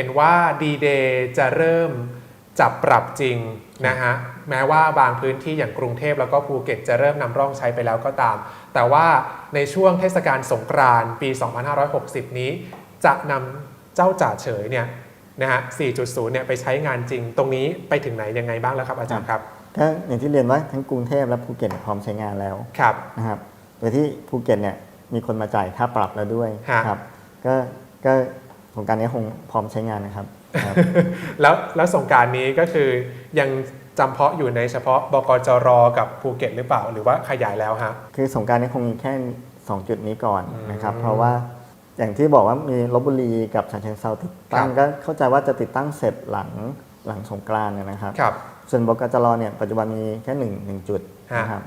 เห็นว่าดีเดย์จะเริ่มจับปรับจริงนะฮะแม้ว่าบางพื้นที่อย่างกรุงเทพแล้วก็ภูเก็ตจะเริ่มนำร่องใช้ไปแล้วก็ตาม แต่ว่าในช่วงเทศกาลสงกรานต์ปี 2560 นี้ จะนำเจ้าจ่าเฉยเนี่ยนะฮะ 4.0 เนี่ยไปใช้งานจริง ตรงนี้ไปถึงไหนยังไงบ้างแล้วครับอาจารย์ครับอย่างที่เรียนว่าทั้งกรุงเทพและภูเก็ตพร้อมใช้งานแล้วครับนะครับโดยที่ภูเก็ตเนี่ยมีคนมาจ่ายค่าปรับแล้วด้วยฮะครับก็ก็ โครงการนี้คงพร้อมใช้งานนะครับครับแล้วแล้วสงกรารนี้ก็คือยังจำเพาะอยู่ในเฉพาะบกจรกับภูเก็ตหรือเปล่าหรือว่าขยายแล้วฮะคือสงกรารนี้คงมีแค่ 2 จุดนี้ก่อนนะครับอืมเพราะว่าอย่างที่บอกว่ามีลบบุรีกับฉะเชิงเซาติดตั้งครับก็เข้าใจว่าจะติดตั้งเสร็จหลังหลังสงกรานต์เนยนะครับครับส่วนบกจรเนี่ยปัจจุบันมีแค่หนึ่งหนึ่งจุดฮะนะครับ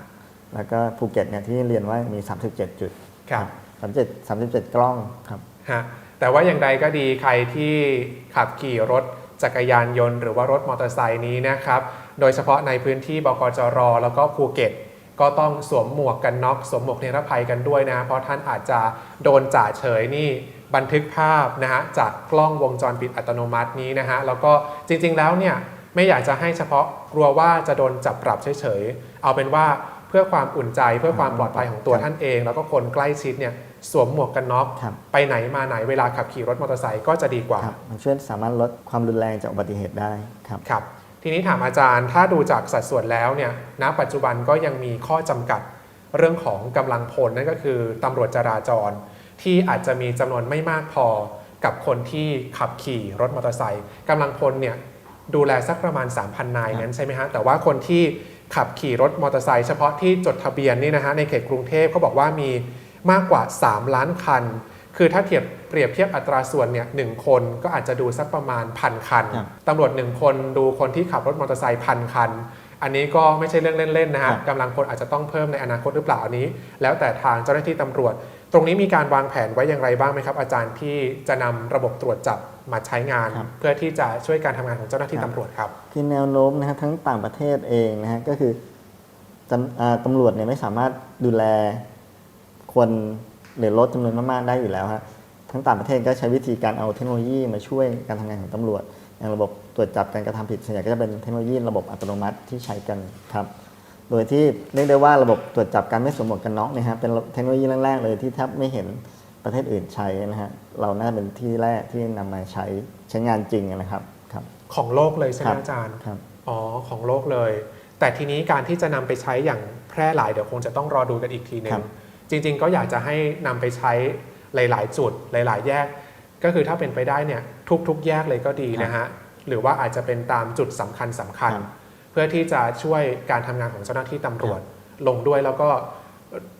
แล้วก็ภูเก็ตเนี่ยที่เรียนว่ามี 37 จุดครับ37 37 กล้องครับฮะ แต่ว่าอย่างใดก็ดีใครที่ขับขี่รถจักรยานยนต์หรือว่ารถมอเตอร์ไซค์นี้นะครับ โดยเฉพาะในพื้นที่บกจร แล้วก็ภูเก็ต ก็ต้องสวมหมวกกันน็อกสวมหมวกนิรภัยกันด้วยนะ เพราะท่านอาจจะโดนจ่าเฉยนี่บันทึกภาพนะฮะจากกล้องวงจรปิดอัตโนมัตินี้นะฮะแล้วก็จริงๆแล้วเนี่ยไม่อยากจะให้เฉพาะกลัวว่าจะโดนจับปรับเฉยๆ เอาเป็นว่า พื่อความอุ่นใจเพื่อความปลอดภัยของตัวครับท่านเอง แล้วก็คนใกล้ชิดเนี่ยสวมหมวกกันน็อกครับไปไหนมาไหนเวลาขับขี่รถมอเตอร์ไซค์ก็จะดีกว่าครับมันช่วยสามารถลดความรุนแรงจากอุบัติเหตุได้ครับครับทีนี้ถามอาจารย์ถ้าดูจากสัดส่วนแล้วเนี่ยณปัจจุบันก็ยังมีข้อจำกัดเรื่องของกำลังพลนั่นก็คือตำรวจจราจร ที่อาจจะมีจำนวนไม่มากพอกับคนที่ขับขี่รถมอเตอร์ไซค์กำลังพลเนี่ยดูแลสักประมาณ 3,000 นายงั้นใช่ไหมฮะแต่ว่าคนที่ ขับขี่รถมอเตอร์ไซค์เฉพาะที่จดทะเบียนนี่นะฮะในเขตกรุงเทพเขาบอกว่ามีมากกว่า 3 ล้านคัน คือถ้าเทียบเปรียบเทียบอัตราส่วนเนี่ยหนึ่งคนก็อาจจะดูสักประมาณพันคันครับตำรวจหนึ่งคนดูคนที่ขับรถมอเตอร์ไซค์พันคัน อันนี้ก็ไม่ใช่เรื่องเล่นๆนะฮะครับกำลังคนอาจจะต้องเพิ่มในอนาคตหรือเปล่าอันนี้ แล้วแต่ทางเจ้าหน้าที่ตำรวจ ตรงนี้มีการวางแผนไว้อย่างไรบ้างไหมครับ อาจารย์ที่จะนำระบบตรวจจับมาใช้งานครับเพื่อที่จะช่วยการทำงานของเจ้าหน้าที่ครับตำรวจครับ คือแนวโน้มนะฮะทั้งต่างประเทศเองนะฮะก็คือตำอ่าตำรวจเนี่ยไม่สามารถดูแลคนหรือรถจำนวนมากๆได้อยู่แล้วฮะทั้งต่างประเทศก็ใช้วิธีการเอาเทคโนโลยีมาช่วยการทำงานของตำรวจ อย่างระบบตรวจจับการกระทำผิดส่วนใหญ่ก็จะเป็นเทคโนโลยีระบบอัตโนมัติที่ใช้กันครับ โดยที่เรียกได้ว่าระบบตรวจจับการไม่สวมหมวกกันน็อกเนี่ยฮะเป็นเทคโนโลยีแรกๆเลยที่แทบไม่เห็นประเทศอื่นใช้นะฮะเราน่าจะเป็นที่แรกที่นำมาใช้ใช้งานจริงนะครับครับของโลกเลยใช่ไหคมรับอาจารย์ครับอ๋อของโลกเลย แต่ทีนี้การที่จะนำไปใช้อย่างแพร่หลายเดี๋ยวคงจะต้องรอดูกันอีกทีหนึครังบจริง ๆ ก็อยากจะให้นำไปใช้หลาย ๆ จุดหลาย ๆ แยก ก็คือถ้าเป็นไปได้เนี่ยทุก ๆ แยกเลยก็ดีนะฮะหรือว่าอาจจะเป็นตามจุดสำคัญสำคัญครับ เพื่อที่จะช่วยการทำงานของเจ้าหน้าที่ตำรวจลงด้วยแล้วก็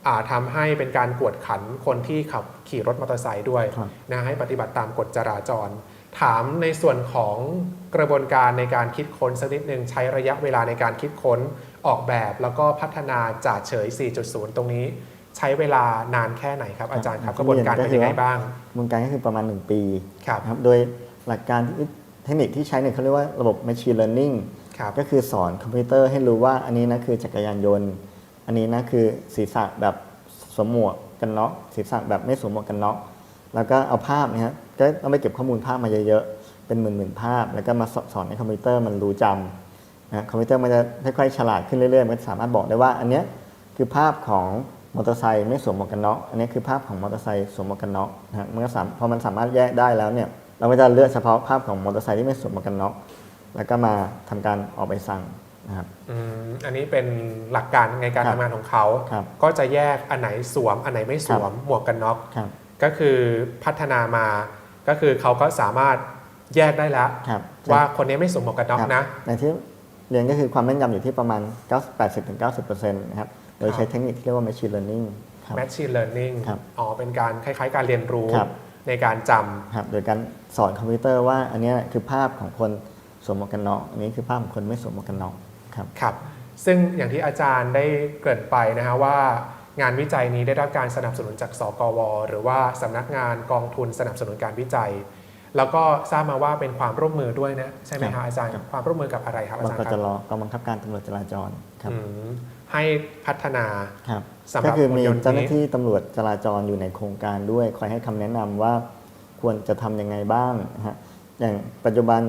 อ่าทำให้เป็นการกวดขันคนที่ขับขี่รถมอเตอร์ไซค์ด้วยครับนะให้ปฏิบัติตามกฎจราจร ถามในส่วนของกระบวนการในการคิดค้นสักนิดหนึ่งใช้ระยะเวลาในการคิดค้นออกแบบ แล้วก็พัฒนาจ่าเฉย 4.0 ตรงนี้ ใช้เวลานานแค่ไหนครับอาจารย์ครับคกรับระบวนการเป็นยังไงบ้างกระบวนการก็คือประมาณ 1 ปีครับนะครับโดยหลักการที่เทคนิคที่ใช้เนี่ยเขาเรียกว่าระบบ machine learning ครับ ก็คือสอนคอมพิวเตอร์ให้รู้ว่าอันนี้นะคือจักรยานยนต์ อันนี้นะคือศีรษะแบบสวมหมวกกันน็อกศีรษะแบบไม่สวมหมวกกันน็อกแล้วก็เอาภาพนะฮะก็ต้องไปเก็บข้อมูลภาพมาเยอะๆเป็นหมื่นๆภาพ แล้วก็มาสสอนให้คอมพิวเตอร์มันรู้จำนะคอมพิวเตอร์มันจะค่อยๆฉลาดขึ้นเรื่อยๆมันสามารถบอกได้ว่า อันเนี้ยคือภาพของมอเตอร์ไซค์ไม่สวมหมวกกันน็อกอันนี้คือภาพของมอเตอร์ไซค์สวมหมวกกันน็อกนะมันก็สามพอมันสามารถแยกได้แล้วเนี่ยเราก็จะเลือกเฉพาะภาพของมอเตอร์ไซค์ที่ไม่สวมหมวกกันน็อก แล้วก็มาทำการออกใบสั่งนะครับ อืมอันนี้เป็นหลักการในการครับทำงานของเขา ครับก็จะแยกอันไหนสวม อันไหนไม่สวมหมวกกันน็อกครับ ก็คือพัฒนามา ก็คือเขาก็สามารถแยกได้แล้ว ครับว่าคนนี้ไม่สวมหมวกกันน็อกนะ ในที่เรียนก็คือความแม่นยำอยู่ที่ประมาณ 80-90%นะครับ โดยใช้เทคนิคที่เรียกว่า machine learning ครับ Machine Learning ครับอ๋อเป็นการคล้าย ๆ การเรียนรู้ครับ ในการจำ ครับโดยการสอนคอมพิวเตอร์ว่าอันเนี้ยคือภาพของคน สวมหมวกกันน็อกอันนี้คือภาพของคนไม่สวมหมวกกันน็อกครับ ครับ ซึ่งอย่างที่อาจารย์ได้เกริ่นไปนะฮะว่างานวิจัยนี้ได้รับการสนับสนุนจากสกว หรือว่าสำนักงานกองทุนสนับสนุนการวิจัย แล้วก็ทราบมาว่าเป็นความร่วมมือด้วยนะใช่ไหมครัฮะบอาจารย์ ครับ ความร่วมมือกับอะไรครับอาบจารกย์คจรับรกองบังคับการตำรวจจราจรครับอืมให้พัฒนา ครับสำหก็รับคือมีหุ่นยนต์เจ้าหน้านี้ที่ตำรวจจราจรอยู่ในโครงการด้วย คอยให้คำแนะนำว่าควรจะทำยังไงบ้างนะฮะอย่างปัจจุบัน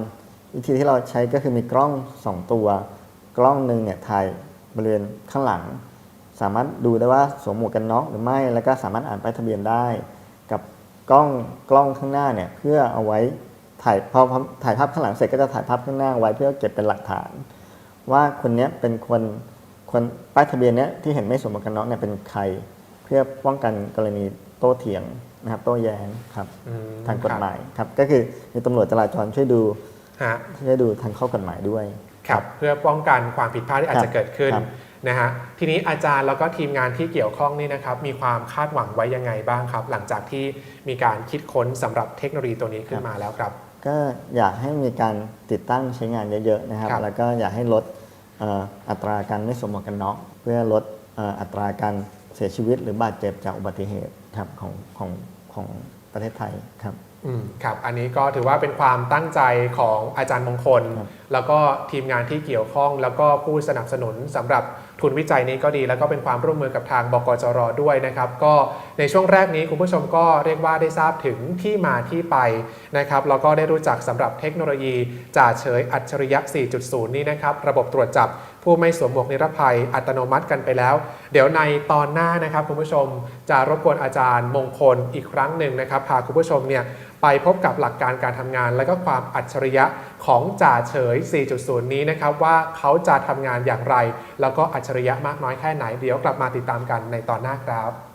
วิธีที่เราใช้ก็คือมีกล้อง 2 ตัว กล้องหนึ่งเนี่ยถ่ายบริเวณข้างหลัง สามารถดูได้ว่าสวมหมวกกันน็อกหรือไม่แล้วก็สามารถอ่านป้ายทะเบียนได้ กับกล้องกล้องข้างหน้าเนี่ยเพื่อเอาไว้ถ่ายพอพอถ่ายภาพข้างหลังเสร็จก็จะถ่ายภาพข้างหน้าไว้เพื่อเก็บเป็นหลักฐาน ว่าคนเนี้ยเป็นคนคนป้ายทะเบียนเนี้ยที่เห็นไม่สวมหมวกกันน็อกเนี่ยเป็นใคร เพื่อป้องกันกรณีโต้เถียงนะครับโต้แย้งครับอืมทางกฎหมายครับก็คือมีตำรวจจราจรช่วยดู ฮะช่วยดูทางข้อกฎหมายด้วย ครับ เพื่อป้องกันความผิดพลาดที่อาจจะเกิดขึ้นครับนะฮะทีนี้อาจารย์แล้วก็ทีมงานที่เกี่ยวข้องนี่นะครับมีความคาดหวังไว้ยังไงบ้างครับ หลังจากที่มีการคิดค้นสำหรับเทคโนโลยีตัวนี้ขึ้นมาแล้วครับ ก็อยากให้มีการติดตั้งใช้งานเยอะๆนะครับครับแล้วก็อยากให้ลดเอ่ออัตราการไม่สวมหมวกกันน็อกเพื่อลดเอ่ออัตราการเสียชีวิตหรือบาดเจ็บจากอุบัติเหตุครับของของของประเทศไทยครับอืม ครับ อันนี้ก็ถือว่าเป็นความตั้งใจของอาจารย์มงคลครับแล้วก็ทีมงานที่เกี่ยวข้อง แล้วก็ผู้สนับสนุนสำหรับทุนวิจัยนี้ก็ดี แล้วก็เป็นความร่วมมือกับทางบกจรด้วยนะครับ ก็ในช่วงแรกนี้คุณผู้ชมก็เรียกว่าได้ทราบถึงที่มาที่ไปนะครับ แล้วก็ได้รู้จักสำหรับเทคโนโลยีจ่าเฉยอัจฉริยะ 4.0 นี้นะครับ ระบบตรวจจับผู้ไม่สวมหมวกนิรภัยอัตโนมัติกันไปแล้ว เดี๋ยวในตอนหน้านะครับคุณผู้ชมจะรบกวนอาจารย์มงคลอีกครั้งหนึ่งนะครับพาคุณผู้ชมเนี่ย ไปพบกับหลักการการทำงาน และก็ความอัจฉริยะของจ่าเฉย 4.0 นี้นะครับว่าเขาจะทำงานอย่างไร แล้วก็อัจฉริยะมากน้อยแค่ไหนเดี๋ยวกลับมาติดตามกันในตอนหน้าครับ